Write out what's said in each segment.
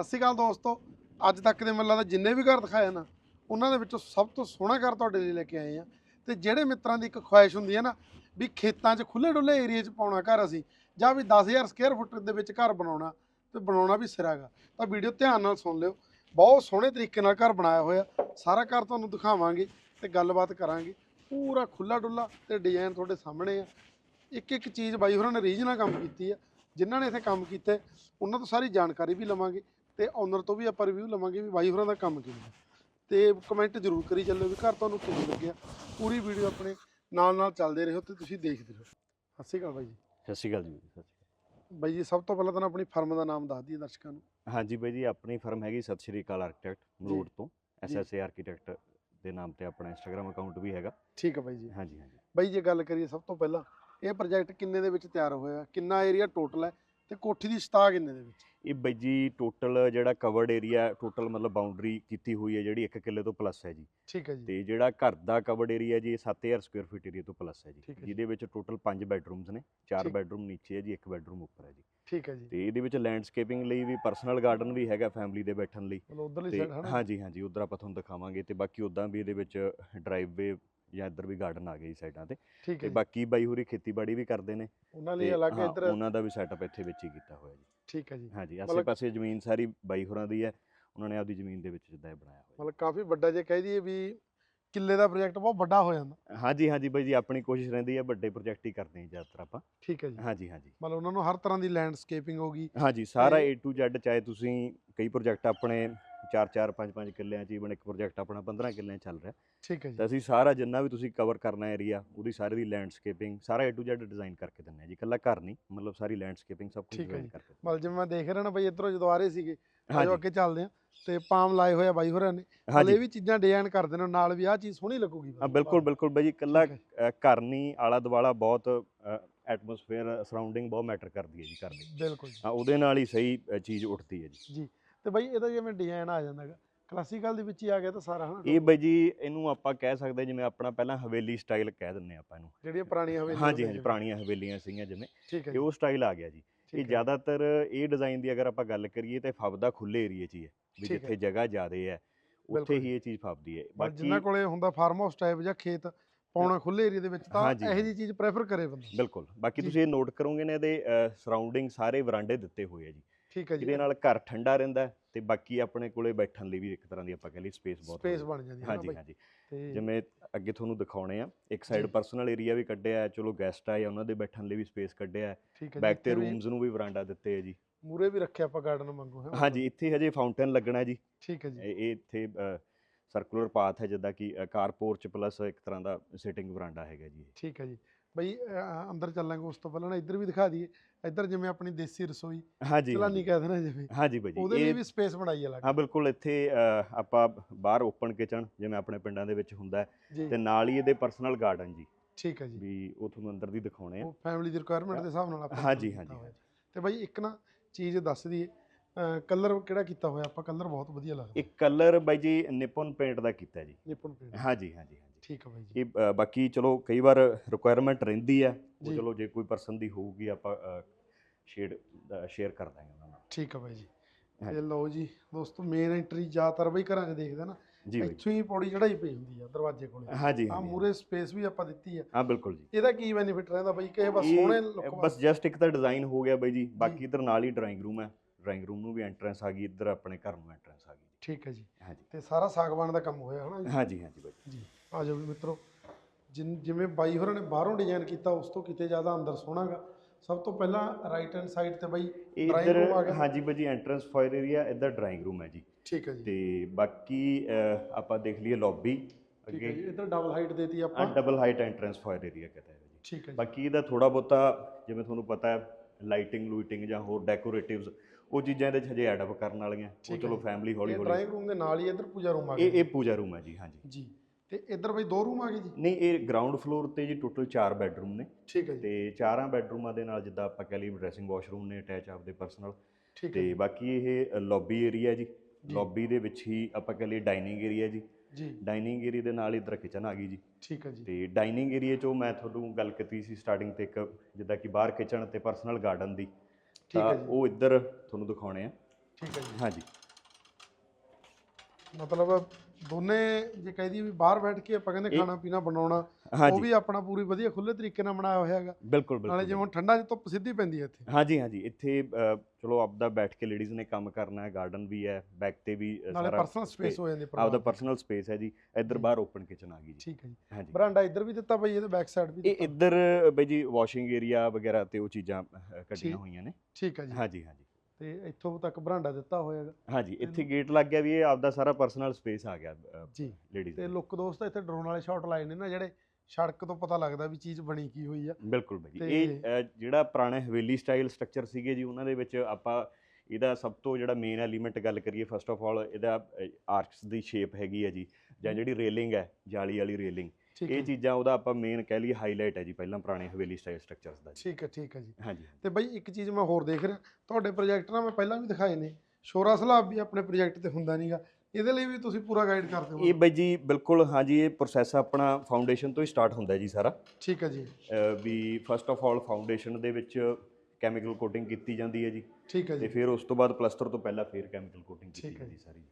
ਸਤਿ ਸ਼੍ਰੀ ਅਕਾਲ ਦੋਸਤੋ। ਅੱਜ ਤੱਕ ਦੇ ਮੱਲਾ ਦਾ ਜਿੰਨੇ ਵੀ ਘਰ ਦਿਖਾਏ ਨਾ, ਉਹਨਾਂ ਦੇ ਵਿੱਚੋਂ ਸਭ ਤੋਂ ਸੋਹਣਾ ਘਰ ਤੁਹਾਡੇ ਲਈ ਲੈ ਕੇ ਆਏ ਆ। ਤੇ ਜਿਹੜੇ ਮਿੱਤਰਾਂ ਦੀ ਇੱਕ ਖੁਆਇਸ਼ ਹੁੰਦੀ ਹੈ ਨਾ, ਵੀ ਖੇਤਾਂ 'ਚ ਖੁੱਲੇ ਡੁੱਲੇ ਏਰੀਆ 'ਚ ਪਾਉਣਾ ਘਰ ਅਸੀਂ, ਜਾਂ ਵੀ 10000 ਸਕੁਅਰ ਫੁੱਟ ਦੇ ਵਿੱਚ ਘਰ ਬਣਾਉਣਾ, ਤੇ ਬਣਾਉਣਾ ਵੀ ਸਿਰਾਗਾ ਤਾਂ ਵੀਡੀਓ ਧਿਆਨ ਨਾਲ ਸੁਣ ਲਿਓ। ਬਹੁਤ ਸੋਹਣੇ ਤਰੀਕੇ ਨਾਲ ਘਰ ਬਣਾਇਆ ਹੋਇਆ। ਸਾਰਾ ਘਰ ਤੁਹਾਨੂੰ ਦਿਖਾਵਾਂਗੇ ਤੇ ਗੱਲਬਾਤ ਕਰਾਂਗੇ। ਪੂਰਾ ਖੁੱਲਾ ਡੁੱਲਾ ਤੇ ਡਿਜ਼ਾਈਨ ਤੁਹਾਡੇ ਸਾਹਮਣੇ ਆ। ਇੱਕ ਇੱਕ ਚੀਜ਼ ਬਾਈ ਹੋਰਾਂ ਨੇ ਰੀਜਨਲ ਕੰਮ ਕੀਤੀ ਆ। ਜਿਨ੍ਹਾਂ ਨੇ ਇੱਥੇ ਕੰਮ ਕੀਤੇ, ਉਹਨਾਂ ਤੋਂ ਸਾਰੀ ਜਾਣਕਾਰੀ ਵੀ ਲਵਾਂਗੇ। ਤੇ ਓਨਰ ਤੋਂ ਵੀ ਆਪਾਂ ਰਿਵਿਊ ਲਵਾਂਗੇ ਵੀ ਬਾਈ ਹੋਰਾਂ ਦਾ ਕੰਮ ਕਿਵੇਂ ਹੈ ਤੇ ਕਮੈਂਟ ਜ਼ਰੂਰ ਕਰੀ ਚੱਲਿਓ ਵੀ ਘਰ ਤੁਹਾਨੂੰ ਕਿਵੇਂ ਲੱਗਿਆ। ਪੂਰੀ ਵੀਡੀਓ ਆਪਣੇ ਨਾਲ ਨਾਲ ਚੱਲਦੇ ਰਹੋ ਤੇ ਤੁਸੀਂ ਦੇਖਦੇ ਰਹੋ। ਸਤਿ ਸ਼੍ਰੀ ਅਕਾਲ ਬਾਈ ਜੀ। ਸਤਿ ਸ਼੍ਰੀ ਅਕਾਲ ਜੀ ਸਤਿ ਸ਼੍ਰੀ ਅਕਾਲ। ਬਾਈ ਜੀ ਸਭ ਤੋਂ ਪਹਿਲਾਂ ਤਾਂ ਆਪਣੀ ਫਰਮ ਦਾ ਨਾਮ ਦੱਸ ਦਈਏ ਦਰਸ਼ਕਾਂ ਨੂੰ। ਹਾਂਜੀ ਬਾਈ ਜੀ ਆਪਣੀ ਫਰਮ ਹੈਗੀ ਸਤਿ ਸ਼੍ਰੀ ਅਕਾਲ ਆਰਕੀਟੈਕਟ ਮਰੋੜ ਤੋਂ। ਐਸਐਸਏ ਆਰਕੀਟੈਕਟ ਦੇ ਨਾਮ ਤੇ ਆਪਣਾ ਇੰਸਟਾਗ੍ਰam ਅਕਾਊਂਟ ਵੀ ਹੈਗਾ। ਠੀਕ ਹੈ ਬਾਈ ਜੀ। ਹਾਂਜੀ ਹਾਂਜੀ। ਬਾਈ ਜੇ ਗੱਲ ਕਰੀਏ ਸਭ ਤੋਂ ਪਹਿਲਾਂ ਇਹ ਪ੍ਰੋਜੈਕਟ ਕਿੰਨੇ ਦੇ ਵਿੱਚ ਤਿਆਰ ਹੋਇਆ? ਕਿੰਨਾ ਏਰੀਆ ਟੋਟਲ ਹੈ? ਤੇ ਕੋਠੀ ਦੀ ਸਤਾ ਕਿੰਨੇ ਦੇ ਵਿੱਚ? ਇਹ ਬਾਈ ਜੀ ਟੋਟਲ ਜਿਹੜਾ ਕਵਰਡ ਏਰੀਆ ਟੋਟਲ ਮਤਲਬ ਬਾਉਂਡਰੀ ਕੀਤੀ ਹੋਈ ਹੈ ਜਿਹੜੀ 1 ਕਿੱਲੇ ਤੋਂ ਪਲੱਸ ਹੈ ਜੀ। ਠੀਕ ਹੈ ਜੀ। ਤੇ ਜਿਹੜਾ ਘਰ ਦਾ ਕਵਰਡ ਏਰੀਆ ਜੀ ਇਹ 7000 ਸਕੁਅਰ ਫੀਟ ਏਰੀਆ ਤੋਂ ਪਲੱਸ ਹੈ ਜੀ। ਜਿਹਦੇ ਵਿੱਚ ਟੋਟਲ 5 ਬੈਡਰੂਮਸ ਨੇ 4 ਠੀਕ। ਬੈਡਰੂਮ ਨੀਚੇ ਹੈ ਜੀ ਇੱਕ ਬੈਡਰੂਮ ਉੱਪਰ ਹੈ ਜੀ। ਠੀਕ ਹੈ ਜੀ। ਤੇ ਇਹਦੇ ਵਿੱਚ ਲੈਂਡਸਕੇਪਿੰਗ ਲਈ ਵੀ ਪਰਸਨਲ ਗਾਰਡਨ ਵੀ ਹੈਗਾ ਫੈਮਿਲੀ ਦੇ ਬੈਠਣ ਲਈ। ਮਤਲਬ ਉਧਰਲੀ ਤੇ ਸਾਈਡ ਹੈ ਨਾ ਹਾਂਜੀ ਹਾਂਜੀ ਉਧਰ ਆਪਾਂ ਤੁਹਾਨੂੰ ਦਿਖਾਵਾਂਗੇ ਤੇ ਬਾਕੀ ਉਦਾਂ ਵੀ ਇਹਦੇ ਵਿੱਚ ਡਰਾਈਵਵੇ ਜਾਂ ਇੱਧਰ ਵੀ ਗਾਰਡਨ ਆ ਜੀ ਸਾਈਡਾਂ ਤੇ। ਤੇ। ਬਾਕੀ ਬਾਈ ਹੋਰੀ ਖੇਤੀਬਾੜੀ ਵੀ ਕਰਦੇ ਨੇ ਉਹਨਾਂ ਲਈ ਅਲੱਗ ਇੱਧਰ ਉਹਨਾਂ ਦਾ ਵੀ ਸੈਟਅਪ ਇੱਥੇ ਵਿੱਚ ਹੀ ਕੀਤਾ ਹੋਇਆ ਜੀ। ਠੀਕ ਹੈ ਜੀ। ਹਾਂਜੀ ਆਸੇ-ਪਾਸੇ ਜ਼ਮੀਨ ਸਾਰੀ ਬਾਈ ਹੋਰਾਂ ਦੀ ਹੈ ਉਹਨਾਂ ਨੇ ਆਪਦੀ ਜ਼ਮੀਨ ਦੇ ਵਿੱਚ ਜਿੱਦਾਂ ਇਹ ਬਣਾਇਆ ਹੋਇਆ। ਮਤਲਬ ਕਾਫੀ ਵੱਡਾ ਜੇ ਕਹਿ ਦਈਏ ਵੀ ਕਿੱਲੇ ਦਾ ਪ੍ਰੋਜੈਕਟ ਬਹੁਤ ਵੱਡਾ ਹੋ ਜਾਂਦਾ। ਹਾਂਜੀ ਹਾਂਜੀ ਬਾਈ ਜੀ ਆਪਣੀ ਕੋਸ਼ਿਸ਼ ਰਹਿੰਦੀ ਹੈ ਵੱਡੇ ਪ੍ਰੋਜੈਕਟ ਹੀ ਕਰਦੇ ਹਾਂ ਜ਼ਿਆਦਾਤਰ ਆਪਾਂ। ਠੀਕ ਹੈ ਜੀ। ਹਾਂਜੀ ਹਾਂਜੀ। ਮਤਲਬ ਉਹਨਾਂ ਨੂੰ ਹਰ ਤਰ੍ਹਾਂ ਦੀ ਲੈਂਡਸਕੇਪਿੰਗ ਹੋਗੀ ਹਾਂਜੀ ਸਾਰਾ A to Z ਚਾਹੇ ਤੁਸੀਂ ਕਈ ਪ੍ਰੋਜੈਕਟ ਆਪਣੇ 4-4 5-5 ਕਿੱਲਿਆਂ 'ਚ ਈਵਨ ਇੱਕ ਪ੍ਰੋਜੈਕਟ ਆਪਣਾ 15 ਕਿੱਲਿਆਂ 'ਚ ਚੱਲ ਰਿਹਾ। ਠੀਕ ਹੈ ਤਾਂ ਜੀ ਅਸੀਂ ਸਾਰਾ ਜਿੰਨਾ ਵੀ ਤੁਸੀਂ ਕਵਰ ਕਰਨਾ ਏਰੀਆ ਉਹਦੀ ਸਾਰੀ ਦੀ ਲੈਂਡਸਕੇਪਿੰਗ ਸਾਰਾ A to Z ਡਿਜ਼ਾਈਨ ਕਰਕੇ ਦਿੰਦੇ ਆ ਜੀ। ਇਕੱਲਾ ਘਰ ਨਹੀਂ ਮਤਲਬ ਸਾਰੀ ਲੈਂਡਸਕੇਪਿੰਗ ਸਭ ਕੁਝ ਡਿਜ਼ਾਈਨ। ਕਰਕੇ ਮਤਲਬ ਜਿਵੇਂ ਮੈਂ ਦੇਖ ਰਿਹਾ ਨਾ ਬਈ ਇਧਰੋਂ ਜਦੋਂ ਆ ਰਹੇ ਸੀਗੇ ਆਜੋ ਅੱਗੇ ਚੱਲਦੇ ਆ ਤੇ ਪਾਮ ਲਾਏ ਹੋਏ ਆ ਬਾਈ ਹੋਰਾਂ ਨੇ। ਇਹ ਵੀ ਚੀਜ਼ਾਂ ਡਿਜ਼ਾਈਨ ਕਰਦੇ ਨੇ ਨਾਲ ਵੀ ਆਹ ਚੀਜ਼ ਸੋਹਣੀ ਲੱਗੂਗੀ ਹਾਂ ਬਿਲਕੁਲ ਬਿਲਕੁਲ ਬਾਈ ਇਕੱਲਾ ਘਰ ਨਹੀਂ ਆਲਾ ਦੁਆਲਾ ਬਹੁਤ ਐਟਮੋਸਫੇਅਰ ਸਰਾਊਂਡਿੰਗ ਬਹੁਤ ਮੈਟਰ ਕਰਦੀ ਹੈ ਜੀ ਘਰ ਦੀ। ਬਿਲਕੁਲ ਹਾਂ ਉਹਦੇ ਨਾਲ ਹੀ ਸਹੀ ਚੀਜ਼ ਉੱਠਦੀ ਹੈ ਜੀ। ਜੀ। ਤੇ ਬਾਈ ਇਹਦਾ ਜਿਵੇਂ ਡਿਜ਼ਾਈਨ ਆ ਜਾਂਦਾ ਹੈਗਾ। ਕਲਾਸੀਕਲ ਦੇ ਵਿੱਚ ਹੀ ਆ ਗਿਆ ਤਾਂ ਸਾਰਾ ਹਨਾ? ਇਹ ਬਾਈ ਜੀ ਇਹਨੂੰ ਆਪਾਂ ਕਹਿ ਸਕਦੇ ਜਿਵੇਂ ਆਪਣਾ ਪਹਿਲਾਂ ਹਵੇਲੀ ਸਟਾਈਲ ਕਹਿ ਦਿੰਨੇ ਆਪਾਂ ਇਹਨੂੰ। ਜਿਹੜੀਆਂ ਪੁਰਾਣੀਆਂ ਹਵੇਲੀਆਂ ਹਾਂਜੀ ਹਾਂਜੀ। ਪੁਰਾਣੀਆਂ ਹਵੇਲੀਆਂ ਸੀਗੀਆਂ ਜਿਵੇਂ। ਜੀ। ਉਹ ਸਟਾਈਲ ਆ ਗਿਆ ਜੀ। ਇਹ। ਜ਼ਿਆਦਾਤਰ ਇਹ ਡਿਜ਼ਾਈਨ ਦੀ ਅਗਰ ਆਪਾਂ ਗੱਲ ਕਰੀਏ ਤੇ ਫੱਬਦਾ ਖੁੱਲੇ ਏਰੀਏ 'ਚ ਹੀ ਹੈ ਵੀ। ਜਿੱਥੇ ਜਗ੍ਹਾ ਜ਼ਿਆਦੇ ਹੈ ਉੱਥੇ। ਹੀ ਇਹ ਚੀਜ਼ ਫੱਬਦੀ ਹੈ। ਬਾਕੀ ਜਿਨ੍ਹਾਂ ਕੋਲੇ ਹੁੰਦਾ ਫਾਰਮ ਹਾਊਸ ਟਾਈਪ ਜਾਂ ਖੇਤ ਪਾਉਣਾ ਖੁੱਲੇ ਏਰੀਆ ਦੇ ਵਿੱਚ ਤਾਂ ਇਹੋ ਜੀ ਚੀਜ਼ ਪ੍ਰੈਫਰ ਕਰੇ ਬੰਦਾ। ਬਿਲਕੁਲ। ਬਾਕੀ। ਤੁਸੀਂ ਇਹ ਨੋਟ ਕਰੋਗੇ ਨੇ ਇਹਦੇ ਸਰਾਊਂਡਿੰਗ ਸਾਰੇ ਵਰਾਂਡੇ ਦਿੱਤੇ ਹੋਏ ਆ ਜੀ। ਠੀਕ ਹੈ ਜੀ। ਜਿਹਦੇ ਨਾਲ ਘਰ ਠੰਡਾ ਰਹਿੰਦਾ ਹੈ ਤੇ ਬਾਕੀ ਆਪਣੇ ਕੋਲੇ ਬੈਠਣ ਲਈ ਵੀ ਇੱਕ ਤਰ੍ਹਾਂ ਦੀ ਆਪਾਂ ਕਹ ਲਈ ਸਪੇਸ ਬਹੁਤ ਸਪੇਸ। ਬਣ ਜਾਂਦੀ ਹੈ ਹਾਂਜੀ ਹਾਂਜੀ। ਜਿਵੇਂ ਅੱਗੇ ਤੁਹਾਨੂੰ ਦਿਖਾਉਣੇ ਆ ਇੱਕ ਸਾਈਡ। ਪਰਸਨਲ ਏਰੀਆ ਵੀ ਕੱਢਿਆ ਹੈ ਚਲੋ ਗੈਸਟ ਆਏ ਉਹਨਾਂ ਦੇ ਬੈਠਣ ਲਈ ਵੀ ਸਪੇਸ ਕੱਢਿਆ ਹੈ। ਹੈ ਬੈਕ ਤੇ ਰੂਮਸ ਨੂੰ ਵੀ ਵਰਾਂਡਾ ਦਿੱਤੇ ਆ ਜੀ। ਮੂਰੇ ਵੀ ਰੱਖਿਆ ਆਪਾਂ ਗਾਰਡਨ ਵਾਂਗੂ ਹੈ ਹਾਂਜੀ ਇੱਥੇ ਹਜੇ ਫਾਊਂਟੇਨ ਲੱਗਣਾ ਜੀ। ਠੀਕ ਹੈ ਜੀ। ਇਹ ਇੱਥੇ ਸਰਕੂਲਰ ਪਾਥ ਹੈ ਜਿੱਦਾਂ ਕਿ ਕਾਰ ਪੋਰਚ ਪਲੱਸ ਇੱਕ ਤਰ੍ਹਾਂ ਦਾ ਸਿਟਿੰਗ ਵਰਾਂਡਾ ਹੈਗਾ ਜੀ। ਠੀਕ ਹੈ ਜੀ। ਬਈ ਅੰਦਰ ਚੱਲਾਂਗੇ ਉਸ ਤੋਂ ਪਹਿਲਾਂ ਨਾ ਇੱਧਰ ਵੀ ਦਿਖਾ ਦਈਏ। ਇੱਧਰ ਜਿਵੇਂ ਆਪਣੀ ਦੇਸੀ ਰਸੋਈ ਹਾਂਜੀ ਚਲਾਨੀ ਹਾਂਜੀ ਕਹਿ ਦੇਣਾ ਜਿਵੇਂ। ਹਾਂਜੀ ਬਾਈ ਉਹਦੇ ਲਈ ਵੀ ਸਪੇਸ ਬਣਾਈ ਹੈ ਲੱਗ ਹਾਂ ਬਿਲਕੁਲ ਇੱਥੇ ਆਪਾਂ ਬਾਹਰ ਓਪਨ ਕਿਚਨ ਜਿਵੇਂ ਆਪਣੇ ਪਿੰਡਾਂ ਦੇ ਵਿੱਚ ਹੁੰਦਾ ਤੇ ਨਾਲ ਹੀ ਇਹਦੇ ਪਰਸਨਲ ਗਾਰਡਨ ਜੀ। ਠੀਕ ਹੈ ਜੀ। ਵੀ ਉਹ ਤੁਹਾਨੂੰ ਅੰਦਰ ਦੀ ਦਿਖਾਉਣੇ ਆ। ਉਹ ਫੈਮਿਲੀ ਦੀ ਰਿਕੁਆਇਰਮੈਂਟ ਦੇ ਹਿਸਾਬ ਨਾਲ ਆਪਾਂ ਹਾਂਜੀ, ਹਾਂਜੀ। ਤੇ ਬਾਈ ਇੱਕ ਨਾ ਚੀਜ਼ ਦੱਸ ਦਈਏ ਕਲਰ ਕਿਹੜਾ ਕੀਤਾ ਹੋਇਆ? ਆਪਾਂ ਕਲਰ ਬਹੁਤ ਵਧੀਆ ਲੱਗਦਾ। ਇੱਕ ਕਲਰ ਬਾਈ ਜੀ ਨਿਪਨ ਪੇਂਟ ਦਾ ਕੀਤਾ ਜੀ। ਨਿਪਨ ਪੇਂਟ ਹਾਂਜੀ ਹਾਂਜੀ ਹਾਂਜੀ। ਠੀਕ ਹੈ ਬਾਈ ਜੀ। ਇਹ ਅ, ਬਾਕੀ ਚਲੋ ਕਈ ਵਾਰ ਰਿਕੁਆਇਰਮੈਂਟ ਰਹਿੰਦੀ ਹੈ ਉਹ ਜੀ। ਚਲੋ ਜੇ ਕੋਈ ਪਰਸਨ ਦੀ ਹੋਊਗੀ ਆਪਾਂ ਸ਼ੇਡ ਸ਼ੇਅਰ ਕਰ ਦਾਂਗੇ ਉਹਨਾਂ ਨਾਲ। ਠੀਕ ਹੈ ਬਾਈ ਜੀ। ਹਾਂਜੀ। ਤੇ ਲਓ ਜੀ ਦੋਸਤੋ ਮੇਨ ਐਂਟਰੀ ਜ਼ਿਆਦਾਤਰ ਬਈ ਘਰਾਂ 'ਚ ਦੇਖਦੇ ਨਾ। ਜੀ ਬਾਈ। ਇੱਥੋਂ ਹੀ ਪੌੜੀ ਚੜਾਈ ਪਈ ਹੁੰਦੀ ਆ ਦਰਵਾਜ਼ੇ ਕੋਲੇ। ਹਾਂਜੀ ਆ ਹਾਂਜੀ। ਮੂਰੇ ਸਪੇਸ ਵੀ ਆਪਾਂ ਦਿੱਤੀ ਆ। ਹਾਂ ਬਿਲਕੁਲ ਜੀ। ਇਹਦਾ ਕੀ ਬੈਨੀਫਿਟ ਰਹਿੰਦਾ ਬਈ? ਕਿ ਇਹ ਬਸ ਇਹ, ਸੋਹਣੇ ਲੁੱਕ ਬਸ ਜਸਟ ਇੱਕ ਤਾਂ ਡਿਜ਼ਾਈਨ ਹੋ ਗਿਆ ਬਾਈ ਜੀ। ਬਾਕੀ ਇਧਰ ਨਾਲ ਹੀ ਡਰਾਇੰਗ ਰੂਮ ਹੈ ਡਰਾਇੰਗ ਰੂਮ ਨੂੰ ਵੀ ਐਂਟਰੈਂਸ ਆ ਗਈ ਇੱਧਰ ਆਪਣੇ ਘਰ ਨੂੰ ਐਂਟਰੈਂਸ ਆ ਗਈ ਠੀਕ ਹੈ ਜੀ। ਹਾਂਜੀ। ਤੇ ਸਾਰਾ ਸਾਗਵਾਨ ਦਾ ਕੰਮ ਹੋਇਆ ਹਨਾ ਜੀ? ਹਾਂਜੀ ਹਾਂਜੀ ਬਾਈ। ਜੀ ਆ ਜਾਓ ਵੀ ਮਿੱਤਰੋ। ਜਿਨ ਜਿਵੇਂ ਬਾਈ ਹੋਰਾਂ ਨੇ ਬਾਹਰੋਂ ਡਿਜ਼ਾਈਨ ਕੀਤਾ ਉਸ ਤੋਂ ਕਿਤੇ ਜ਼ਿਆਦਾ ਅੰਦਰ ਸੋਹਣਾਗਾ ਸਭ ਤੋਂ ਪਹਿਲਾਂ ਰਾਈਟ ਹੈਂਡ ਸਾਈਡ ਤੇ ਬਾਈ ਇੱਧਰ ਆ ਗਿਆ। ਹਾਂਜੀ ਬਾਈ ਜੀ ਐਂਟਰੈਂਸ ਫਾਇਰ ਏਰੀਆ ਇੱਧਰ ਡਰਾਇੰਗ ਰੂਮ ਹੈ ਜੀ। ਠੀਕ ਹੈ ਜੀ। ਤੇ ਬਾਕੀ ਆਪਾਂ ਦੇਖ ਲਈਏ ਲੌਬੀ ਠੀਕ ਹੈ ਜੀ ਅੱਗੇ ਇੱਧਰ ਡਬਲ ਹਾਈਟ ਦੇਤੀ ਆਪਾਂ। Double height entrance fire area ਕਹਿੰਦਾ ਹੈ ਜੀ। ਠੀਕ ਹੈ ਜੀ। ਬਾਕੀ ਇਹਦਾ ਥੋੜਾ ਬਹੁਤਾ ਜਿਵੇਂ ਤੁਹਾਨੂੰ ਪਤਾ ਹੈ ਲਾਈਟਿੰਗ ਲੂਇਟਿੰਗ ਜਾਂ ਹੋਰ ਡੈਕੋਰੇਟਿਵਸ ਉਹ ਚੀਜ਼ਾਂ ਇਹਦੇ 'ਚ ਹਜੇ ਐਡ ਅਪ ਕਰਨ ਵਾਲੀਆਂ। ਉਹ ਚਲੋ। ਫੈਮਿਲੀ ਹੌਲੀ ਹੌਲੀ। ਡਰਾਇੰਗ ਰੂਮ ਦੇ ਨਾਲ ਹੀ ਇੱਧਰ ਪੂਜਾ ਰੂਮ ਆ ਗਿਆ ਇਹ ਪੂਜਾ ਰੂਮ ਹੈ ਜੀ ਹਾਂਜੀ। ਜੀ। ਤੇ ਇੱਧਰ ਬਈ ਦੋ ਰੂਮ ਆ ਗਏ ਜੀ? ਨਹੀਂ ਇਹ ਗਰਾਊਂਡ ਫਲੋਰ ਤੇ ਜੀ ਟੋਟਲ 4 ਬੈੱਡਰੂਮ ਨੇ। ਠੀਕ ਹੈ ਜੀ। ਤੇ ਚਾਰਾਂ ਬੈੱਡਰੂਮਾਂ ਦੇ ਨਾਲ ਜਿੱਦਾਂ ਆਪਾਂ ਕਹ ਲਈ ਡਰੈਸਿੰਗ ਵਾਸ਼ਰੂਮ ਨੇ ਅਟੈਚ ਆਪਦੇ ਪਰਸਨਲ ਤੇ ਬਾਕੀ ਇਹ ਲੌਬੀ ਏਰੀਆ ਜੀ। ਜੀ। ਲੌਬੀ ਦੇ ਵਿੱਚ ਹੀ ਆਪਾਂ ਕਹ ਲਈ ਡਾਈਨਿੰਗ ਏਰੀਆ ਜੀ। ਜੀ। ਡਾਈਨਿੰਗ ਏਰੀਆ ਦੇ ਨਾਲ ਇਧਰ ਕਿਚਨ ਆ ਗਈ ਜੀ। ਠੀਕ ਹੈ ਜੀ। ਤੇ ਡਾਈਨਿੰਗ ਏਰੀਆ 'ਚੋਂ ਮੈਂ ਤੁਹਾਨੂੰ ਗੱਲ ਕੀਤੀ ਸੀ ਸਟਾਰਟਿੰਗ ਤੇ ਇੱਕ ਜਿੱਦਾਂ ਕਿ ਬਾਹਰ ਕਿਚਨ ਤੇ ਪਰਸਨਲ ਗਾਰਡਨ ਦੀ। ਠੀਕ ਹੈ ਜੀ। ਉਹ ਇੱਧਰ ਤੁਹਾਨੂੰ ਦਿਖਾਉਣੇ ਆ। ਠੀਕ ਹੈ ਜੀ। ਹਾਂਜੀ। ਮਤਲਬ ਦੋਨੇ ਜੇ ਕਹਿ ਦਈਏ ਵੀ ਬਾਹਰ ਬੈਠ ਕੇ ਆਪਾਂ ਕਹਿੰਦੇ ਖਾਣਾ ਪੀਣਾ ਬਣਾਉਣਾ ਉਹ ਵੀ ਆਪਣਾ ਪੂਰੀ ਵਧੀਆ ਖੁੱਲੇ ਤਰੀਕੇ ਨਾਲ ਬਣਾਇਆ ਹੋਇਆ ਹੈਗਾ। ਬਿਲਕੁਲ ਨਾਲੇ ਬਿਲਕੁਲ ਜਿਵੇਂ ਹੁਣ ਠੰਡਾ ਚ ਧੁੱਪ ਸਿੱਧੀ ਪੈਂਦੀ ਹੈ ਇੱਥੇ। ਹਾਂਜੀ ਹਾਂਜੀ ਇੱਥੇ ਚਲੋ ਆਪਦਾ ਬੈਠ ਕੇ ਲੇਡੀਜ਼ ਨੇ ਕੰਮ ਕਰਨਾ ਹੈ ਗਾਰਡਨ ਵੀ ਹੈ ਬੈਕ ਤੇ ਵੀ ਨਾਲੇ ਪਰਸਨਲ ਸਪੇਸ ਹੋ ਜਾਂਦੀ ਆਪਦਾ। ਪਰਸਨਲ ਸਪੇਸ ਹੈ ਜੀ ਇੱਧਰ। ਬਾਹਰ ਓਪਨ ਕਿਚਨ ਆ ਗਈ ਜੀ। ਠੀਕ ਹੈ ਜੀ। ਹਾਂਜੀ। ਬਰਾਂਡਾ ਇੱਧਰ ਵੀ ਦਿੱਤਾ ਬਈ ਇਹਦੇ ਬੈਕ ਸਾਈਡ ਵੀ ਇਹ ਇੱਧਰ ਬਈ ਜੀ ਵਾਸ਼ਿੰਗ ਏਰੀਆ ਵਗੈਰਾ ਤੇ ਉਹ ਚੀਜ਼ਾਂ। ਕੱਢੀਆਂ ਹੋਈਆਂ ਨੇ। ਠੀਕ ਹੈ ਜੀ। ਹਾਂਜੀ ਹਾਂਜੀ। ਤੇ ਇੱਥੋਂ ਤੱਕ ਬਰਾਂਡਾ ਦਿੱਤਾ ਹੋਇਆਗਾ ਹਾਂਜੀ ਇੱਥੇ ਗੇਟ ਲੱਗ ਗਿਆ ਵੀ ਇਹ ਆਪਦਾ ਸਾਰਾ ਪਰਸਨਲ ਸਪੇਸ ਆ ਗਿਆ ਜੀ। ਲੇਡੀਜ਼ ਤੇ ਲੁੱਕ ਦੋਸਤ ਇੱਥੇ ਡਰੋਨ ਵਾਲੇ ਸ਼ਾਟ ਲਾਏ ਨੇ ਨਾ ਜਿਹੜੇ ਸੜਕ ਤੋਂ ਪਤਾ ਲੱਗਦਾ ਵੀ ਚੀਜ਼ ਬਣੀ ਕੀ ਹੋਈ ਆ। ਬਿਲਕੁਲ ਤੇ- ਇਹ ਜਿਹੜਾ ਪੁਰਾਣੇ ਹਵੇਲੀ ਸਟਾਈਲ ਸਟਰਕਚਰ ਸੀਗੇ ਜੀ ਉਹਨਾਂ ਦੇ ਵਿੱਚ ਆਪਾਂ ਇਹਦਾ ਸਭ ਤੋਂ ਜਿਹੜਾ ਮੇਨ ਐਲੀਮੈਂਟ ਗੱਲ ਕਰੀਏ ਫਸਟ ਆਫ ਆਲ ਇਹਦਾ ਆਰਕਸ ਦੀ ਸ਼ੇਪ ਹੈਗੀ ਹੈ ਜੀ ਜਾਂ ਜਿਹੜੀ ਰੇਲਿੰਗ ਹੈ ਜਾਲੀ ਵਾਲੀ ਰੇਲਿੰਗ ਇਹ ਚੀਜ਼ਾਂ ਉਹਦਾ ਆਪਾਂ ਮੇਨ ਕਹਿ ਲਈਏ ਹਾਈਲਾਈਟ ਹੈ ਜੀ ਪਹਿਲਾਂ ਪੁਰਾਣੇ ਹਵੇਲੀ ਸਟਾਈਲ ਸਟਰਕਚਰਸ ਦਾ ਜੀ। ਠੀਕ ਹੈ ਠੀਕ ਹੈ ਜੀ। ਹਾਂਜੀ ਤੇ ਬਈ ਇੱਕ ਚੀਜ਼ ਮੈਂ ਹੋਰ ਦੇਖ ਰਿਹਾ ਤੁਹਾਡੇ ਪ੍ਰੋਜੈਕਟ ਨਾ ਮੈਂ ਪਹਿਲਾਂ ਵੀ ਦਿਖਾਏ ਨੇ ਸ਼ੋਰਾ ਸਲਾਬ ਵੀ ਆਪਣੇ ਪ੍ਰੋਜੈਕਟ ਤੇ ਹੁੰਦਾ ਨਹੀਂਗਾ ਇਹਦੇ ਲਈ ਵੀ ਤੁਸੀਂ ਪੂਰਾ ਗਾਈਡ ਕਰਦੇ ਹੋ। ਇਹ ਬਾਈ ਜੀ ਬਿਲਕੁਲ ਹਾਂਜੀ ਇਹ ਪ੍ਰੋਸੈਸ ਆਪਣਾ ਫਾਊਂਡੇਸ਼ਨ ਤੋਂ ਹੀ ਸਟਾਰਟ ਹੁੰਦਾ ਜੀ ਸਾਰਾ। ਠੀਕ ਹੈ ਜੀ। ਵੀ ਫਸਟ ਆਫ ਆਲ ਫਾਊਂਡੇਸ਼ਨ ਦੇ ਵਿੱਚ ਕੈਮੀਕਲ ਕੋਟਿੰਗ ਕੀਤੀ ਜਾਂਦੀ ਹੈ ਜੀ। ਠੀਕ ਹੈ ਤੇ ਜੀ। ਫਿਰ ਉਸ ਤੋਂ ਬਾਅਦ ਪਲਸਟਰ ਤੋਂ ਪਹਿਲਾਂ ਫਿਰ ਕੈਮੀਕਲ ਕੋਟਿੰਗ ਕੀਤੀ ਜਾਂਦੀ ਸਾਰੀ।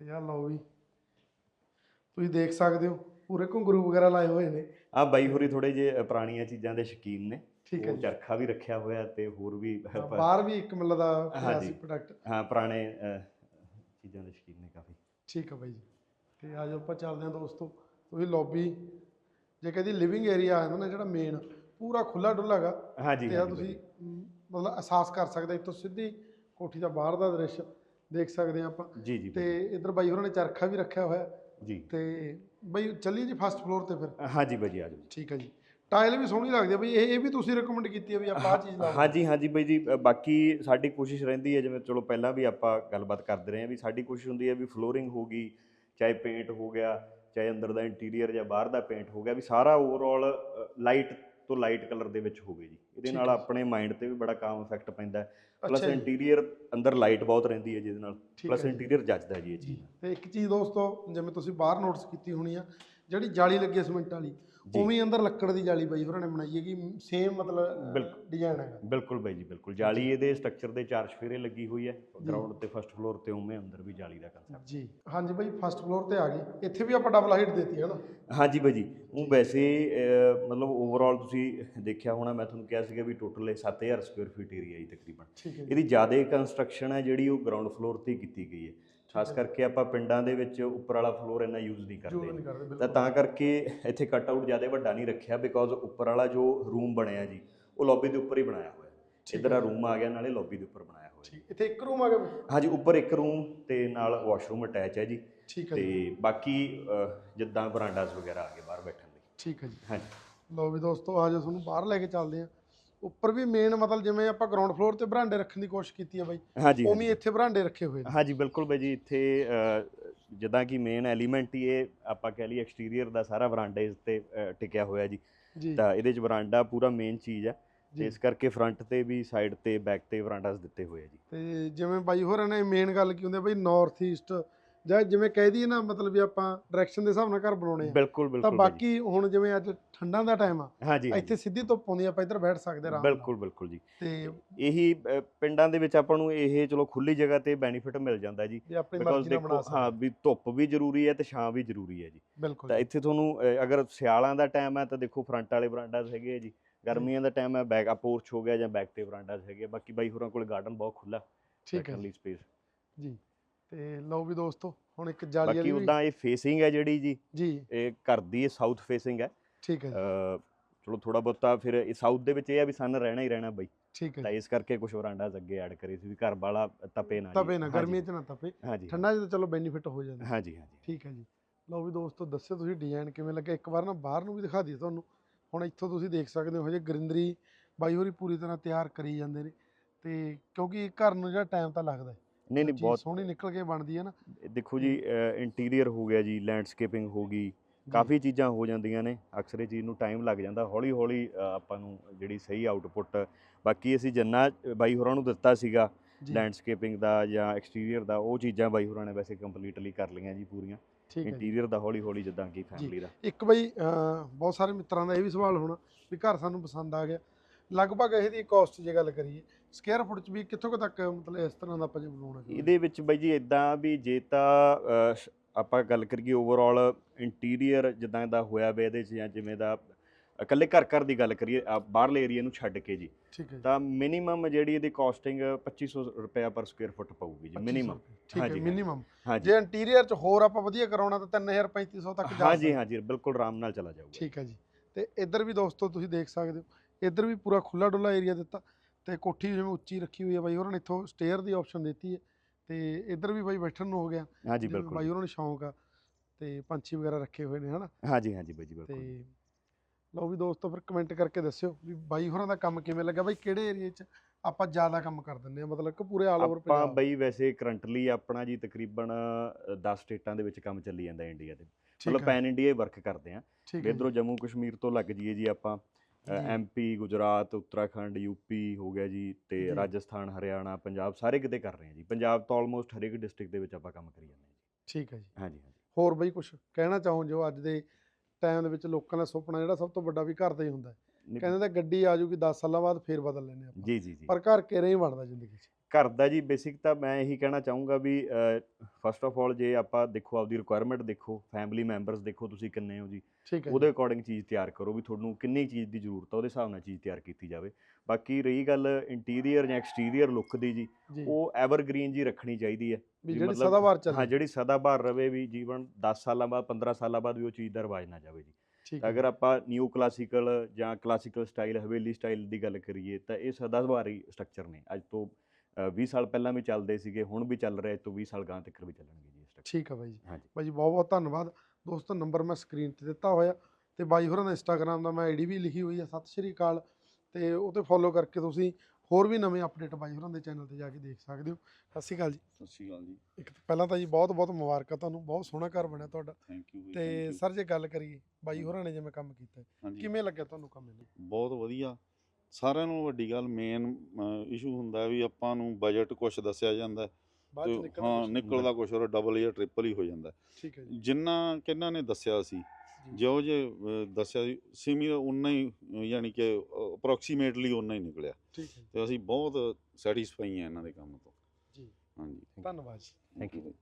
ਤੇ ਆ ਲਓ ਵੀ ਤੁਸੀਂ ਦੇਖ ਸਕਦੇ ਹੋ ਪੂਰੇ ਘੁੰਗਰੂ ਵਗੈਰਾ ਲਾਏ ਹੋਏ ਨੇ। ਆ ਬਾਈ ਹੋਰੀ ਥੋੜੇ ਜੇ ਪੁਰਾਣੀਆਂ ਚੀਜ਼ਾਂ ਦੇ ਸ਼ਕੀਨ ਨੇ। ਠੀਕ ਹੈ ਚਰਖਾ ਵੀ ਰੱਖਿਆ ਹੋਇਆ ਤੇ ਹੋਰ ਵੀ ਬਾਹਰ ਵੀ ਇੱਕ ਮਿਲ ਦਾ ਹਾਂਜੀ। ਪ੍ਰੋਡਕਟ ਹਾਂ ਪੁਰਾਣੇ ਚੀਜ਼ਾਂ ਦੇ ਸ਼ਕੀਨ ਨੇ ਕਾਫੀ। ਠੀਕ ਹੈ ਬਾਈ ਜੀ। ਤੇ ਆਜੋ ਆਪਾਂ ਚੱਲਦੇ ਹਾਂ ਦੋਸਤੋ ਤੁਸੀਂ ਲੌਬੀ ਜੇ ਕਹਦੀ ਲਿਵਿੰਗ ਏਰੀਆ ਆ ਨਾ ਜਿਹੜਾ ਮੇਨ ਪੂਰਾ ਖੁੱਲਾ ਡੁੱਲਾ ਹੈਗਾ ਹਾਂਜੀ ਤੇ ਆ ਤੁਸੀਂ ਮਤਲਬ ਅਹਿਸਾਸ ਕਰ ਸਕਦੇ ਇੱਥੋਂ ਸਿੱਧੀ ਕੋਠੀ ਦਾ ਬਾਹਰ ਦਾ ਦ੍ਰਿਸ਼ ਦੇਖ ਸਕਦੇ ਹਾਂ ਆਪਾਂ। ਜੀ ਜੀ ਤੇ ਇੱਧਰ ਬਾਈ ਹੋਰਾਂ ਨੇ ਚਰਖਾ ਵੀ ਰੱਖਿਆ ਹੋਇਆ। ਜੀ। ਤੇ ਬਈ ਚੱਲੀਏ ਜੀ ਫਸਟ ਫਲੋਰ ਤੇ ਫਿਰ। ਹਾਂਜੀ ਬਾਈ ਜੀ ਆ ਜਾਓ ਠੀਕ ਹੈ ਜੀ। ਟਾਇਲ ਵੀ ਸੋਹਣੀ ਲੱਗਦੀ ਹੈ ਬਈ ਇਹ ਇਹ ਵੀ ਤੁਸੀਂ ਰეკਮੈਂਡ ਕੀਤੀ ਹੈ ਵੀ ਆਪਾਂ ਆਹ ਚੀਜ਼ ਲਾਓ ਹਾਂਜੀ ਹਾਂਜੀ ਬਾਈ ਜੀ ਅ, ਬਾਕੀ ਸਾਡੀ ਕੋਸ਼ਿਸ਼ ਰਹਿੰਦੀ ਹੈ ਜਿਵੇਂ ਚਲੋ ਪਹਿਲਾਂ ਵੀ ਆਪਾਂ ਗੱਲਬਾਤ ਕਰਦੇ ਰਹੇ ਹਾਂ ਵੀ ਸਾਡੀ ਕੋਸ਼ਿਸ਼ ਹੁੰਦੀ ਹੈ ਵੀ ਫਲੋਰਿੰਗ ਹੋਗੀ ਚਾਹੇ ਪੇਂਟ ਹੋ ਗਿਆ ਚਾਹੇ ਅੰਦਰ ਦਾ ਇੰਟੀਰੀਅਰ ਜਾਂ ਬਾਹਰ ਦਾ ਪੇਂਟ ਹੋ ਗਿਆ ਵੀ ਸਾਰਾ ਓਵਰਆਲ ਲਾਈਟ ਤੋਂ ਲਾਈਟ ਕਲਰ ਦੇ ਵਿੱਚ ਹੋਵੇ ਜੀ ਇਹਦੇ ਨਾਲ। ਆਪਣੇ ਮਾਈਂਡ ਤੇ ਵੀ ਬੜਾ ਕਾਮ ਇਫੈਕਟ ਪੈਂਦਾ ਪਲੱਸ ਇੰਟੀਰੀਅਰ ਅੰਦਰ ਲਾਈਟ ਬਹੁਤ ਰਹਿੰਦੀ ਹੈ ਜਿਹਦੇ ਨਾਲ ਪਲੱਸ। ਇੰਟੀਰੀਅਰ ਜੱਜਦਾ ਜੀ ਇਹ ਚੀਜ਼ ਤੇ ਇੱਕ ਚੀਜ਼ ਦੋਸਤੋ ਜਿਵੇਂ ਤੁਸੀਂ ਬਾਹਰ ਨੋਟਿਸ ਕੀਤੀ ਹੋਣੀ ਆ ਜਿਹੜੀ ਜਾਲੀ ਲੱਗੀ ਸੀਮੈਂਟ ਵਾਲੀ। ਉਵੇਂ ਅੰਦਰ ਲੱਕੜ ਦੀ ਜਾਲੀ ਬਾਈ ਹੋਰਾਂ ਨੇ ਬਣਾਈ ਹੈਗੀ ਸੇਮ ਮਤਲਬ। ਡਿਜ਼ਾਈਨ ਹੈਗਾ। ਬਿਲਕੁਲ ਬਾਈ ਜੀ ਬਿਲਕੁਲ। ਜਾਲੀ ਇਹਦੇ ਸਟਰਕਚਰ ਦੇ ਚਾਰ ਸਫੇਰੇ ਲੱਗੀ ਹੋਈ ਹੈ। ਗਰਾਊਂਡ ਤੇ ਫਸਟ ਫਲੋਰ ਤੇ ਉਵੇਂ ਅੰਦਰ ਵੀ ਜਾਲੀ ਦਾ ਕੰਸੈਪਟ ਜੀ। ਹਾਂਜੀ ਬਾਈ ਫਸਟ ਫਲੋਰ ਤੇ ਆ ਗਏ ਇੱਥੇ ਵੀ ਆਪਾਂ ਡਬਲ ਹਾਈਟ ਦੇਤੀ ਹੈ ਨਾ? ਹਾਂਜੀ ਬਾਈ ਜੀ। ਉਹ ਵੈਸੇ ਮਤਲਬ ਓਵਰਆਲ ਤੁਸੀਂ ਦੇਖਿਆ ਹੋਣਾ ਮੈਂ ਤੁਹਾਨੂੰ ਕਿਹਾ ਸੀਗਾ ਵੀ ਟੋਟਲ ਇਹ 7000 ਸਕੁਅਰ ਫੀਟ ਏਰੀਆ ਤਕਰੀਬਨ। ਹੈ ਜੀ। ਇਹਦੀ ਜ਼ਿਆਦਾ ਕੰਸਟਰਕਸ਼ਨ ਹੈ ਜਿਹੜੀ ਉਹ ਗਰਾਊਂਡ ਫਲੋਰ ਤੇ ਕੀਤੀ ਗਈ ਹੈ। ਖਾਸ ਕਰਕੇ ਆਪਾਂ ਪਿੰਡਾਂ ਦੇ ਵਿੱਚ ਉੱਪਰ ਵਾਲਾ ਫਲੋਰ ਇੰਨਾ ਯੂਜ਼ ਨਹੀਂ ਕਰਦੇ ਤਾਂ ਤਾਂ ਕਰਕੇ ਇੱਥੇ ਕੱਟ ਆਊਟ ਜ਼ਿਆਦਾ ਵੱਡਾ ਨਹੀਂ ਰੱਖਿਆ ਬਿਕੋਜ਼ ਉੱਪਰ ਵਾਲਾ ਜੋ ਰੂਮ ਬਣਿਆ ਜੀ ਉਹ ਲੌਬੀ ਦੇ ਉੱਪਰ ਹੀ ਬਣਾਇਆ ਹੋਇਆ। ਇੱਧਰ ਆ ਰੂਮ ਆ ਗਿਆ ਨਾਲੇ ਲੌਬੀ ਦੇ ਉੱਪਰ ਬਣਾਇਆ ਹੋਇਆ। ਠੀਕ ਇੱਥੇ ਇੱਕ ਰੂਮ ਆ ਗਿਆ? ਹਾਂਜੀ ਉੱਪਰ ਇੱਕ ਰੂਮ ਤੇ ਨਾਲ ਵਾਸ਼ਰੂਮ ਅਟੈਚ ਹੈ ਜੀ। ਠੀਕ ਹੈ ਤੇ ਬਾਕੀ ਜਿੱਦਾਂ ਬਰਾਂਡਾਸ ਵਗੈਰਾ ਆ ਗਏ ਬਾਹਰ ਬੈਠਣ ਲਈ ਠੀਕ ਹੈ ਜੀ। ਹਾਂਜੀ। ਲਓ ਵੀ ਦੋਸਤੋ ਆ ਜਾਓ ਤੁਹਾਨੂੰ ਬਾਹਰ ਲੈ ਕੇ ਚੱਲਦੇ ਆ ਉੱਪਰ ਵੀ ਮੇਨ ਮਤਲਬ ਜਿਵੇਂ ਆਪਾਂ ਗਰਾਊਂਡ ਫਲੋਰ ਤੇ ਬਰਾਂਡੇ ਰੱਖਣ ਦੀ ਕੋਸ਼ਿਸ਼ ਕੀਤੀ ਹੈ ਬਾਈ ਹਾਂਜੀ ਉਵੇਂ ਹਾਂਜੀ। ਹੀ ਇੱਥੇ ਬਰਾਂਡੇ ਰੱਖੇ ਹੋਏ ਨੇ। ਹਾਂਜੀ ਬਿਲਕੁਲ ਬਾਈ ਜੀ ਇੱਥੇ ਜਿੱਦਾਂ ਕਿ ਮੇਨ ਐਲੀਮੈਂਟ ਹੀ ਇਹ ਆਪਾਂ ਕਹਿ ਲਈ ਐਕਸਟੀਰੀਅਰ ਦਾ ਸਾਰਾ ਵਰਾਂਡੇ ਤੇ ਟਿਕਿਆ ਹੋਇਆ ਜੀ। ਤਾਂ ਇਹਦੇ ਚ ਵਰਾਂਡਾ ਪੂਰਾ ਮੇਨ ਚੀਜ਼ ਹੈ ਤੇ ਇਸ ਕਰਕੇ ਫਰੰਟ ਤੇ ਵੀ ਸਾਈਡ ਤੇ ਬੈਕ ਤੇ ਵਰਾਂਡਾਸ ਦਿੱਤੇ ਹੋਏ ਆ ਜੀ। ਤੇ ਜਿਵੇਂ ਬਾਈ ਹੋਰਾਂ ਨੇ ਮੇਨ ਗੱਲ ਕੀ ਹੁੰਦੀ ਆ ਬਈ ਨਾਰਥ ਈਸਟ ਜਾਂ ਜਿਵੇਂ ਕਹਿ ਦਈਏ ਨਾ ਮਤਲਬ ਵੀ ਆਪਾਂ ਡਾਇਰੈਕਸ਼ਨ ਦੇ ਹਿਸਾਬ ਨਾਲ ਘਰ ਬਣਾਉਣੇ ਆ ਬਿਲਕੁਲ ਤਾਂ ਬਿਲਕੁਲ। ਬਾਕੀ ਹੁਣ ਜਿਵੇਂ ਅੱਜ ਠੰਡਾਂ ਦਾ ਟਾਈਮ ਆ ਹਾਂਜੀ ਇੱਥੇ ਸਿੱਧੀ ਧੁੱਪ ਆਉਂਦੀ ਆ ਆਪਾਂ ਇੱਧਰ ਬੈਠ ਸਕਦੇ ਆਰਾਮ ਨਾਲ। ਬਿਲਕੁਲ ਬਿਲਕੁਲ ਜੀ। ਤੇ ਇਹੀ ਪਿੰਡਾਂ ਦੇ ਵਿੱਚ ਆਪਾਂ ਨੂੰ ਇਹ ਚਲੋ ਖੁੱਲੀ ਜਗ੍ਹਾ ਤੇ ਬੈਨੀਫਿਟ ਮਿਲ ਜਾਂਦਾ ਜੀ। ਵੀ ਆਪਣੀ ਬਿਕੋਜ਼ ਮਰਜ਼ੀ ਨਾਲ ਬਣਾ ਦੇਖੋ ਸਕਦੇ। ਹਾਂ ਵੀ ਧੁੱਪ ਵੀ ਜ਼ਰੂਰੀ ਹੈ ਤੇ ਛਾਂ ਵੀ ਜ਼ਰੂਰੀ ਹੈ ਜੀ। ਬਿਲਕੁਲ ਤਾਂ ਇੱਥੇ ਤੁਹਾਨੂੰ ਅਗਰ ਸਿਆਲਾਂ ਦਾ ਟਾਈਮ ਹੈ ਤਾਂ ਦੇਖੋ ਫਰੰਟ ਵਾਲੇ ਬਰਾਂਡਾਸ ਹੈਗੇ ਆ ਜੀ। ਗਰਮੀਆਂ ਦਾ ਟਾਈਮ ਹੈ ਬੈਕ ਅਪ ਪੋਰਚ ਹੋ ਗਿਆ ਜਾਂ ਬੈਕ ਤੇ ਬਰਾਂਡਾਸ ਹੈਗੇ ਆ। ਬਾਕੀ ਬਾਈ ਹੋਰਾਂ ਕੋਲ ਗਾਰਡਨ ਬਹੁਤ ਖੁੱਲਾ ਠੀਕ ਹੈ ਲਈ ਸਪੇਸ ਜੀ। ਤੇ ਲਓ ਵੀ ਦੋਸਤੋ ਹੁਣ ਇੱਕ ਜਾਲੀ ਬਾਕੀ ਵਾਲੀ ਵੀ- ਉਦਾਂ ਇਹ ਫੇਸਿੰਗ ਹੈ ਜਿਹੜੀ ਜੀ ਜੀ। ਇਹ ਘਰ ਦੀ ਇਹ ਸਾਊਥ ਫੇਸਿੰਗ ਹੈ। ਠੀਕ ਹੈ ਜੀ, ਚਲੋ ਥੋੜਾ ਬਹੁਤਾ ਫਿਰ ਇਹ ਸਾਊਥ ਦੇ ਵਿੱਚ ਇਹ ਆ ਵੀ ਸਨ ਰਹਿਣਾ ਹੀ ਰਹਿਣਾ ਬਾਈ। ਠੀਕ ਹੈ ਤਾਂ। ਇਸ ਕਰਕੇ ਕੁਝ ਬਰਾਂਡਾਸ ਅੱਗੇ ਐਡ ਕਰੇ ਸੀ ਵੀ ਘਰ ਵਾਲਾ ਤਪੇ ਨਾ। ਤਪੇ ਨਾ ਹਾਂਜੀ, ਗਰਮੀ ਚ ਨਾ ਤਪੇ। ਹਾਂਜੀ ਠੰਡਾ ਚ ਤਾਂ ਚਲੋ ਬੈਨੀਫਿਟ ਹੋ ਜਾਂਦਾ। ਹਾਂਜੀ ਹਾਂਜੀ ਠੀਕ ਹੈ ਜੀ। ਲਓ ਵੀ ਦੋਸਤੋ ਦੱਸਿਓ ਤੁਸੀਂ ਡਿਜ਼ਾਈਨ ਕਿਵੇਂ ਲੱਗਿਆ ਇੱਕ ਵਾਰ ਨਾ ਬਾਹਰ ਨੂੰ ਵੀ ਦਿਖਾ ਦਈਏ ਤੁਹਾਨੂੰ। ਹੁਣ ਇੱਥੋਂ ਤੁਸੀਂ ਦੇਖ ਸਕਦੇ ਹੋ ਜੇ ਗਰਿੰਦਰੀ ਬਾਈ ਹੋਰੀ ਪੂਰੀ ਤਰ੍ਹਾਂ ਤਿਆਰ ਕਰੀ ਜਾਂਦੇ ਨੇ। ਤੇ ਕਿਉਂਕਿ ਘਰ ਨੂੰ ਜਿਹੜਾ ਟਾਈਮ ਤਾਂ ਲੱਗਦਾ ਹੈ। ਨਹੀਂ ਨਹੀਂ ਬਹੁਤ ਸੋਹਣੀ ਨਿਕਲ ਕੇ ਬਣਦੀ ਹੈ ਨਾ। ਦੇਖੋ ਜੀ ਇੰਟੀਰੀਅਰ ਹੋ ਗਿਆ ਜੀ ਲੈਂਡਸਕੇਪਿੰਗ ਹੋ ਗਈ ਕਾਫੀ ਚੀਜ਼ਾਂ ਹੋ ਜਾਂਦੀਆਂ ਨੇ ਅਕਸਰ ਇਹ ਚੀਜ਼ ਨੂੰ ਟਾਈਮ ਲੱਗ ਜਾਂਦਾ ਹੌਲੀ ਹੌਲੀ ਆਪਾਂ ਨੂੰ ਜਿਹੜੀ ਸਹੀ ਆਊਟਪੁੱਟ ਬਾਕੀ ਅਸੀਂ ਜਿੰਨਾ ਬਾਈ ਹੋਰਾਂ ਨੂੰ ਦਿੱਤਾ ਸੀਗਾ ਲੈਂਡਸਕੇਪਿੰਗ ਦਾ ਜਾਂ ਐਕਸਟੀਰੀਅਰ ਦਾ ਉਹ ਚੀਜ਼ਾਂ ਬਾਈ ਹੋਰਾਂ ਨੇ ਵੈਸੇ ਕੰਪਲੀਟਲੀ ਕਰ ਲਈਆਂ ਜੀ ਪੂਰੀਆਂ। ਇੰਟੀਰੀਅਰ ਦਾ ਹੌਲੀ ਹੌਲੀ ਜਿੱਦਾਂ ਕਿ ਫੈਮਿਲੀ ਦਾ। ਇੱਕ ਬਈ ਬਹੁਤ ਸਾਰੇ ਮਿੱਤਰਾਂ ਦਾ ਇਹ ਵੀ ਸਵਾਲ ਹੋਣਾ ਵੀ ਘਰ ਸਾਨੂੰ ਪਸੰਦ ਆ ਗਿਆ। ਲਗਭਗ ਇਹਦੀ ਕਾਸਟ ਜੇ ਗੱਲ ਕਰੀਏ ਸਕੁਅਰ ਫੁੱਟ ਚ ਵੀ ਕਿੱਥੋਂ ਕੁ ਤੱਕ ਮਤਲਬ ਇਸ ਤਰ੍ਹਾਂ ਦਾ ਆਪਾਂ ਜੇ ਬਣਾਉਣਾ ਚਾਹੁੰਦੇ ਇਹਦੇ ਵਿੱਚ ਬਾਈ ਜੀ ਇਦਾਂ ਵੀ ਜੇ ਤਾਂ ਅਹ, ਸ਼- ਆਪਾਂ ਗੱਲ ਕਰੀਏ ਓਵਰਆਲ ਇੰਟੀਰੀਅਰ ਜਿੱਦਾਂ ਦਾ ਹੋਇਆ ਵੇ ਇਹਦੇ 'ਚ ਜਾਂ ਜਿਵੇਂ ਦਾ ਇਕੱਲੇ ਘਰ ਘਰ ਦੀ ਗੱਲ ਕਰੀਏ ਬਾਹਰਲੇ ਏਰੀਆ ਨੂੰ ਛੱਡ ਕੇ ਜੀ ਠੀਕ ਹੈ ਜੀ। ਤਾਂ ਮਿਨੀਮਮ ਜਿਹੜੀ ਇਹਦੀ ਕਾਸਟਿੰਗ 2500 ਰੁਪਏ ਪਰ ਸਕੁਅਰ ਫੁੱਟ ਪਊਗੀ ਜੀ 2500 ਮਿਨੀਮਮ ਰੁਪਏ। ਠੀਕ ਹੈ ਹਾਂਜੀ, ਮਿਨੀਮਮ ਹਾਂਜੀ। ਜੇ ਇੰਟੀਰੀਅਰ ਚ ਹੋਰ ਆਪਾਂ ਵਧੀਆ ਕਰਾਉਣਾ ਤਾਂ 3000 3500 ਤੱਕ ਜਾ ਹਾਂਜੀ ਸਕਦਾ। ਹਾਂਜੀ ਬਿਲਕੁਲ ਆਰਾਮ ਨਾਲ ਚਲਾ ਜਾਊਗਾ। ਠੀਕ ਹੈ ਜੀ। ਤੇ ਇੱਧਰ ਵੀ ਦੋਸਤੋ ਤੁਸੀਂ ਦੇਖ ਸਕਦੇ ਹੋ ਇੱਧਰ ਵੀ ਪੂਰਾ ਖੁੱਲਾ ਡੁੱਲਾ ਏਰੀਆ ਦਿੱਤਾ। ਤੇ ਕੋਠੀ ਜਿਵੇਂ ਉੱਚੀ ਰੱਖੀ ਹੋਈ ਹੈ ਬਾਈ ਹੋਰਾਂ ਨੇ ਇੱਥੋਂ ਸਟੇਅਰ ਦੀ ਆਪਸ਼ਨ ਦਿੱਤੀ ਹੈ ਤੇ ਇੱਧਰ ਵੀ ਬਾਈ ਬੈਠਣ ਨੂੰ ਹੋ ਗਿਆ ਹਾਂਜੀ ਜਿਵੇਂ ਬਿਲਕੁਲ। ਬਾਈ ਹੋਰਾਂ ਨੂੰ ਸ਼ੌਂਕ ਆ ਤੇ ਪੰਛੀ ਵਗੈਰਾ ਰੱਖੇ ਹੋਏ ਨੇ ਹਨਾ? ਹਾਂਜੀ ਹਾਂਜੀ ਬਾਈ ਜੀ ਤੇ ਬਿਲਕੁਲ ਲਓ ਵੀ ਦੋਸਤੋ ਫਿਰ ਕਮੈਂਟ ਕਰਕੇ ਦੱਸਿਓ ਵੀ ਬਾਈ ਹੋਰਾਂ ਦਾ ਕੰਮ ਕਿਵੇਂ ਲੱਗਾ? ਬਾਈ ਕਿਹੜੇ ਏਰੀਆ 'ਚ ਆਪਾਂ ਜ਼ਿਆਦਾ ਕੰਮ ਕਰ ਦਿੰਦੇ ਆ? ਮਤਲਬ ਕਿ ਪੂਰੇ ਆਲ ਓਵਰ ਆਪਾਂ ਪੰਜਾਬ। ਬਈ ਵੈਸੇ ਕਰੰਟਲੀ ਆਪਣਾ ਜੀ ਤਕਰੀਬਨ 10 ਸਟੇਟਾਂ ਦੇ ਵਿੱਚ ਕੰਮ ਚੱਲੀ ਜਾਂਦਾ ਇੰਡੀਆ ਦੇ। ਠੀਕ ਮਤਲਬ ਹੈ। ਪੈਨ ਇੰਡੀਆ ਹੀ ਵਰਕ ਕਰਦੇ ਆ। ਠੀਕ ਹੈ ਇਧਰੋਂ ਜੰਮੂ ਕਸ਼ਮੀਰ ਤੋਂ ਲੱਗ ਜੀਏ ਜੀ ਆਪਾਂ। ਐਮਪੀ ਗੁਜਰਾਤ ਉੱਤਰਾਖੰਡ ਯੂਪੀ ਹੋ ਗਿਆ ਜੀ ਤੇ ਜੀ। ਰਾਜਸਥਾਨ ਹਰਿਆਣਾ ਪੰਜਾਬ ਸਾਰੇ ਕਿਤੇ ਕਰ ਰਹੇ ਆ ਜੀ। ਪੰਜਾਬ ਤੋਂ ਆਲਮੋਸਟ ਹਰੇਕ ਡਿਸਟ੍ਰਿਕਟ ਦੇ ਵਿੱਚ ਆਪਾਂ ਕੰਮ ਕਰੀ ਜਾਂਦੇ ਹਾਂ ਠੀਕ ਹੈ ਜੀ। ਜੀ ਹਾਂਜੀ ਹਾਂਜੀ। ਹੋਰ ਬਈ ਕੁਝ ਕਹਿਣਾ ਚਾਹੋ ਜੋ ਅੱਜ ਦੇ ਟਾਈਮ ਦੇ ਵਿੱਚ ਲੋਕਾਂ ਦਾ ਸੁਪਨਾ ਜਿਹੜਾ ਸਭ ਤੋਂ ਵੱਡਾ ਵੀ ਘਰ ਦਾ ਹੀ ਹੁੰਦਾ ਹੈ। ਕਹਿੰਦੇ ਤਾਂ ਗੱਡੀ ਆ ਜੂਗੀ 10 ਸਾਲਾਂ ਬਾਅਦ ਫੇਰ ਬਦਲ ਲੈਨੇ ਆਪਾਂ। ਜੀ ਜੀ ਜੀ। ਪਰ ਘਰ ਕਿਹੜੇ ਹੀ ਬਣਦਾ ਜ਼ਿੰਦਗੀ 'ਚ? ਘਰ ਦਾ ਜੀ ਬੇਸਿਕ ਤਾਂ ਮੈਂ ਇਹੀ ਕਹਿਣਾ ਚਾਹੂੰਗਾ ਵੀ ਫਸਟ ਆਫ ਆਲ ਜੇ ਆਪਾਂ ਦੇਖੋ ਆਪਦੀ ਰਿਕੁਆਇਰਮੈਂਟ ਦੇਖੋ ਫੈਮਿਲੀ ਮੈਂਬਰਸ ਦੇਖੋ ਤੁਸੀਂ ਕਿੰਨੇ ਹੋ ਜੀ ਹੈ ਉਹਦੇ ਅਕੋਰਡਿੰਗ ਚੀਜ਼ ਤਿਆਰ ਕਰੋ ਵੀ ਤੁਹਾਨੂੰ ਕਿੰਨੀ ਚੀਜ਼ ਦੀ ਜ਼ਰੂਤ ਆ ਉਹਦੇ ਹਿਸਾਬ ਨਾਲ ਚੀਜ਼ ਤਿਆਰ ਕੀਤੀ ਜਾਵੇ। ਬਾਕੀ ਰਹੀ ਗੱਲ ਇੰਟੀਰੀਅਰ ਜਾਂ ਐਕਸਟੀਰੀਅਰ ਲੁੱਕ ਦੀ ਜੀ ਉਹ ਐਵਰਗ੍ਰੀਨ ਜੀ ਰੱਖਣੀ ਚਾਹੀਦੀ ਹੈ। ਜਿਹੜੀ ਮਤਲਬ- ਸਦਾਬਾਰ ਹਾਂ ਚੱਲੇ ਜਿਹੜੀ ਸਦਾਬਹਾਰ ਰਵੇ ਵੀ ਜੀਵਨ 10 ਸਾਲਾਂ ਬਾਅਦ 15 ਸਾਲਾਂ ਬਾਅਦ ਵੀ ਉਹ ਚੀਜ਼ ਦਾ ਰਿਵਾਜ ਨਾ ਜਾਵੇ ਜੀ। ਹੈ। ਅਗਰ ਆਪਾਂ ਨਿਊ ਕਲਾਸੀਕਲ ਜਾਂ ਕਲਾਸੀਕਲ ਸਟਾਈਲ ਹਵੇਲੀ ਸਟਾਈਲ ਦੀ ਗੱਲ ਕਰੀਏ ਤਾਂ ਇਹ ਸਦਾਬਹਾਰੀ ਸਟਰਕਚਰ ਨੇ ਅੱਜ ਤੋਂ 20 ਸਾਲ ਪਹਿਲਾਂ ਵੀ ਚੱਲਦੇ ਸੀਗੇ ਹੁਣ ਵੀ ਚੱਲ ਰਹੇ ਤੋਂ 20 ਸਾਲ ਗਾਂ ਤੱਕ ਵੀ ਚੱਲਣਗੇ ਜੀ ਇਹ structure। ਠੀਕ ਹੈ ਬਾਈ ਜੀ। ਹਾਂਜੀ। ਬਾਈ ਜੀ ਬਹੁਤ ਬਹੁਤ ਧੰਨਵਾਦ। ਦੋਸਤੋ ਨੰਬਰ ਮੈਂ ਸਕਰੀਨ ਤੇ ਦਿੱਤਾ ਹੋਇਆ ਤੇ ਬਾਈ ਹੋਰਾਂ ਦਾ ਇੰਸਟਾਗ੍ਰam ਦਾ ਮੈਂ ਆਈਡੀ ਵੀ ਲਿਖੀ ਹੋਈ ਹੈ ਸਤਿ ਸ਼੍ਰੀ ਅਕਾਲ। ਤੇ ਉਹ ਤੇ ਫੋਲੋ ਕਰਕੇ ਤੁਸੀਂ ਹੋਰ ਵੀ ਨਵੇਂ ਅਪਡੇਟ ਬਾਈ ਹੋਰਾਂ ਦੇ ਚੈਨਲ ਤੇ ਜਾ ਕੇ ਦੇਖ ਸਕਦੇ ਹੋ। ਸਤਿ ਸ਼੍ਰੀ ਅਕਾਲ ਜੀ। ਸਤਿ ਸ਼੍ਰੀ ਅਕਾਲ ਜੀ। ਇੱਕ ਤਾਂ ਪਹਿਲਾਂ ਤਾਂ ਜੀ ਬਹੁਤ ਬਹੁਤ ਮੁਬਾਰਕਾਂ ਤੁਹਾਨੂੰ। ਬਹੁਤ ਸੋਹਣਾ ਘਰ ਬਣਿਆ ਤੁਹਾਡਾ। ਥੈਂਕ ਯੂ ਤੇ ਸਰ ਜੇ ਗੱਲ ਕਰੀਏ ਬਾਈ ਹੋਰਾਂ ਨੇ ਜਿਵੇਂ ਕੰਮ ਕੀਤਾ ਕਿਵੇਂ ਲੱਗਿਆ ਤੁਹਾਨੂੰ ਕੰਮ ਇਹ ਬਹੁਤ ਵਧੀਆ। ਸਾਰਿਆਂ ਨੂੰ ਵੱਡੀ ਗੱਲ ਮੇਨ ਇਸ਼ੂ ਹੁੰਦਾ ਵੀ ਆਪਾਂ ਨੂੰ ਬਜਟ ਕੁਝ ਦੱਸਿਆ ਜਾਂਦਾ ਹੈ ਬਾਅਦ ਚ ਤੇ ਨਿਕਲਦਾ ਹਾਂ ਕੁਛ? ਨਿਕਲਦਾ ਕੁਝ ਹੋਰ ਡਬਲ ਜਾਂ ਟ੍ਰਿਪਲ ਹੀ ਹੋ ਜਾਂਦਾ ਹੈ। ਠੀਕ ਹੈ ਜੀ ਜਿੰਨਾ ਕਿੰਨਾਂ ਨੇ ਦੱਸਿਆ ਸੀ ਜੀ। ਜੋ ਦੱਸਿਆ ਸੀ ਸਿਮੀ ਉਨਾ ਹੀ ਯਾਨੀ ਕਿ ਅਪਰੋਕਸੀਮੇਟਲੀ ਉਨਾ ਹੀ ਨਿਕਲਿਆ ਠੀਕ ਹੈ ਜੀ। ਤੇ ਅਸੀਂ ਬਹੁਤ ਸੈਟੀਸਫਾਈ ਹਾਂ ਇਹਨਾਂ ਦੇ ਕੰਮ ਤੋਂ ਜੀ ਹਾਂਜੀ ਧੰਨਵਾਦ ਜੀ ਥੈਂਕ ਯੂ